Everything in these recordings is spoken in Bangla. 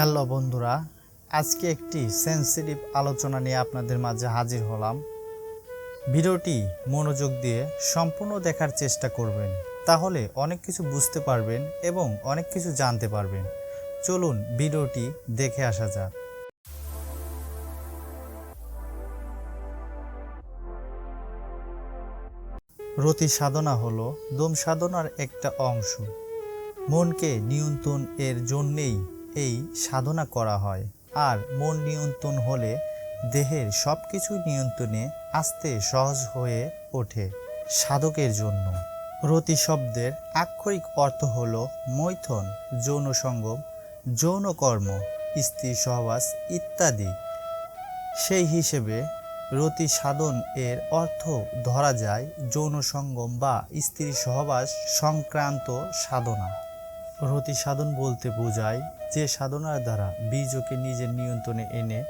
হ্যালো বন্ধুরা, আজকে একটি সেন্সিটিভ আলোচনা নিয়ে আপনাদের মাঝে হাজির হলাম। ভিডিওটি মনোযোগ দিয়ে সম্পূর্ণ দেখার চেষ্টা করবেন, তাহলে অনেক কিছু বুঝতে পারবেন এবং অনেক কিছু জানতে পারবেন। চলুন ভিডিওটি দেখে আসা যাক। রতি সাধনা হলো দম সাধনার একটা অংশ। মনকে নিয়ন্ত্রণ এর জন্যেই এই সাধনা করা হয়। আর মন নিয়ন্ত্রণ হলে দেহের সব কিছু নিয়ন্ত্রণে আসতে সহজ হয়ে ওঠে সাধকের জন্য। রতি শব্দের আক্ষরিক অর্থ হল মৈথন, যৌন সঙ্গম, যৌন কর্ম, স্ত্রী সহবাস ইত্যাদি। সেই হিসেবে রতি সাধন এর অর্থ ধরা যায় যৌন সঙ্গম বা স্ত্রী সহবাস সংক্রান্ত সাধনা। রতি সাধন বলতে বোঝায় যে সাধনার দ্বারা বীজকে নিজের নিয়ন্ত্রণে এনে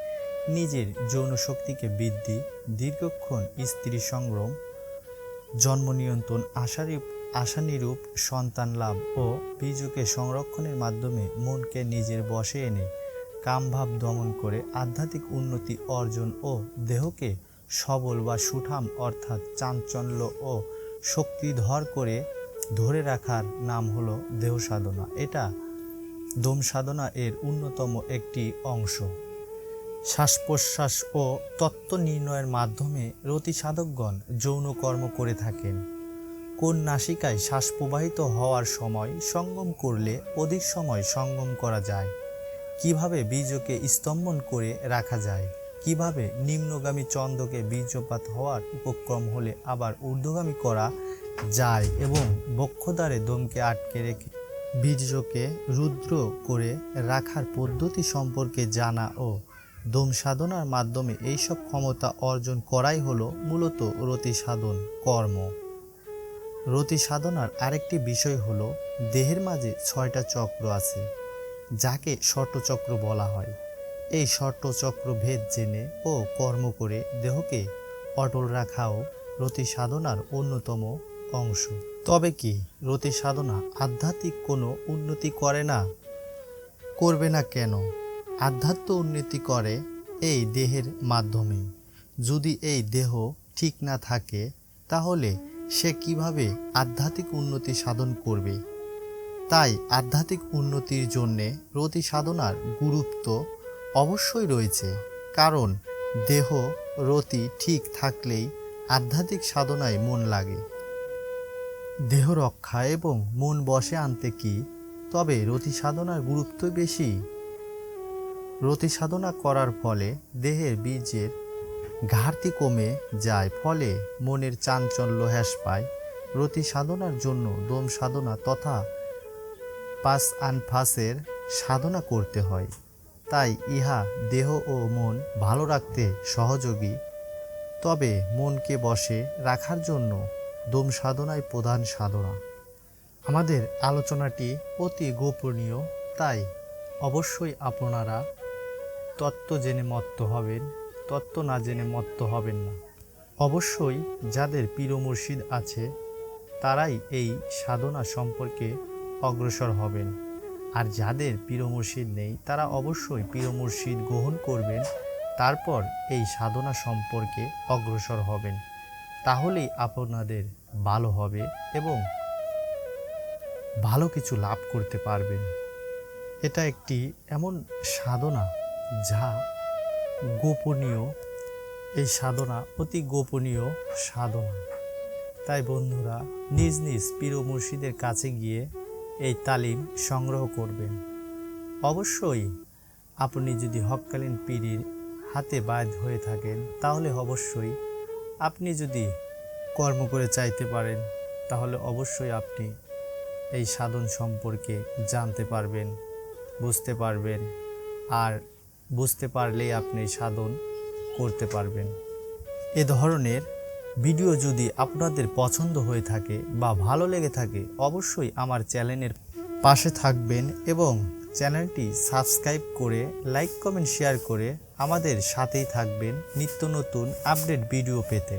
নিজের যৌন শক্তিকে বৃদ্ধি, দীর্ঘক্ষণ স্ত্রী সংগ্রাম জন্ম নিয়ন্ত্রণ, আশারূপ আশানিরূপ সন্তান লাভ ও বীজকে সংরক্ষণের মাধ্যমে মনকে নিজের বশে এনে কামভাব দমন করে আধ্যাত্মিক উন্নতি অর্জন ও দেহকে সবল বা সুঠাম অর্থাৎ চাঞ্চল্য ও শক্তিধর করে ধরে রাখার নাম হলো দেহ সাধনা। এটা দম সাধনা এর অন্যতম একটি অংশ। শ্বাস প্রশ্বাস ও তত্ত্ব নির্ণয়ের মাধ্যমে রতি সাধকগণ যৌন কর্ম করে থাকেন। কোন নাসিকায় শ্বাস প্রবাহিত হওয়ার সময় সঙ্গম করলে অধিক সময় সঙ্গম করা যায়। কীভাবে বীজকে স্তম্ভন করে রাখা যায়? কীভাবে নিম্নগামী চন্দ্রকে বীর্যপাত হওয়ার উপক্রম হলে আবার ঊর্ধ্বগামী করা যায় এবং বক্ষদ্বারে দমকে আটকে রেখে বীর্যকে রুদ্র করে রাখার পদ্ধতি সম্পর্কে জানা ও দম সাধনার মাধ্যমে এইসব ক্ষমতা অর্জন করাই হলো মূলত রতি সাধন কর্ম। রতি সাধনার আরেকটি বিষয় হলো দেহের মাঝে ছয়টা চক্র আছে, যাকে চক্র বলা হয়। এই চক্র ভেদ জেনে ও কর্ম করে দেহকে অটল রাখাও রতি সাধনার অন্যতম অংশ। তবে কি, রতি সাধনা আধ্যাত্মিক কোনো উন্নতি করে না? করবে না কেন? আধ্যাত্ম উন্নতি করে এই দেহের মাধ্যমে। যদি এই দেহ ঠিক না থাকে, তাহলে সে কীভাবে আধ্যাত্মিক উন্নতি সাধন করবে? তাই আধ্যাত্মিক উন্নতির জন্যে রতি সাধনার গুরুত্ব অবশ্যই রয়েছে। কারণ দেহ, রতি ঠিক থাকলেই আধ্যাত্মিক সাধনায় মন লাগে। দেহ রক্ষা এবং মন বসে আনতে কি? তবে রতি সাধনার গুরুত্ব বেশি। রতি সাধনা করার ফলে দেহের বীজের ঘাটতি কমে যায়, ফলে মনের চাঞ্চল্য হ্রাস পায়। রতি সাধনার জন্য দম সাধনা তথা পাস আনফাসের সাধনা করতে হয়। তাই ইহা দেহ ও মন ভালো রাখতে সহযোগী। তবে মনকে বসে রাখার জন্য দম সাধনাই প্রধান সাধনা। আমাদের আলোচনাটি অতি গোপনীয়, তাই অবশ্যই আপনারা তত্ত্ব জেনে মত্ত হবেন, তত্ত্ব না জেনে মত্ত হবেন না। অবশ্যই যাদের পীর মুর্শিদ আছে, তারাই এই সাধনা সম্পর্কে অগ্রসর হবেন। আর যাদের পীর মুর্শিদ নেই, তারা অবশ্যই পীর মুর্শিদ গ্রহণ করবেন, তারপর এই সাধনা সম্পর্কে অগ্রসর হবেন। তাহলেই আপনাদের ভালো হবে এবং ভালো কিছু লাভ করতে পারবেন। এটা একটি এমন সাধনা যা গোপনীয়। এই সাধনা অতি গোপনীয় সাধনা। তাই বন্ধুরা, নিজ নিজ পীর মুর্শিদের কাছে গিয়ে এই তালিম সংগ্রহ করবেন। অবশ্যই আপনি যদি হককালীন পীরির হাতে বাদ হয়ে থাকেন, তাহলে অবশ্যই আপনি যদি কর্ম করে চাইতে পারেন, তাহলে অবশ্যই আপনি এই সাধন সম্পর্কে জানতে পারবেন, বুঝতে পারবেন, আর বুঝতে পারলেই আপনি সাধন করতে পারবেন। এ ধরনের ভিডিও যদি আপনাদের পছন্দ হয়ে থাকে বা ভালো লেগে থাকে, অবশ্যই আমার চ্যানেলের পাশে থাকবেন এবং চ্যানেলটি সাবস্ক্রাইব করে, লাইক, কমেন্ট, শেয়ার করে আমাদের সাথেই থাকবেন নিত্য নতুন আপডেট ভিডিও পেতে।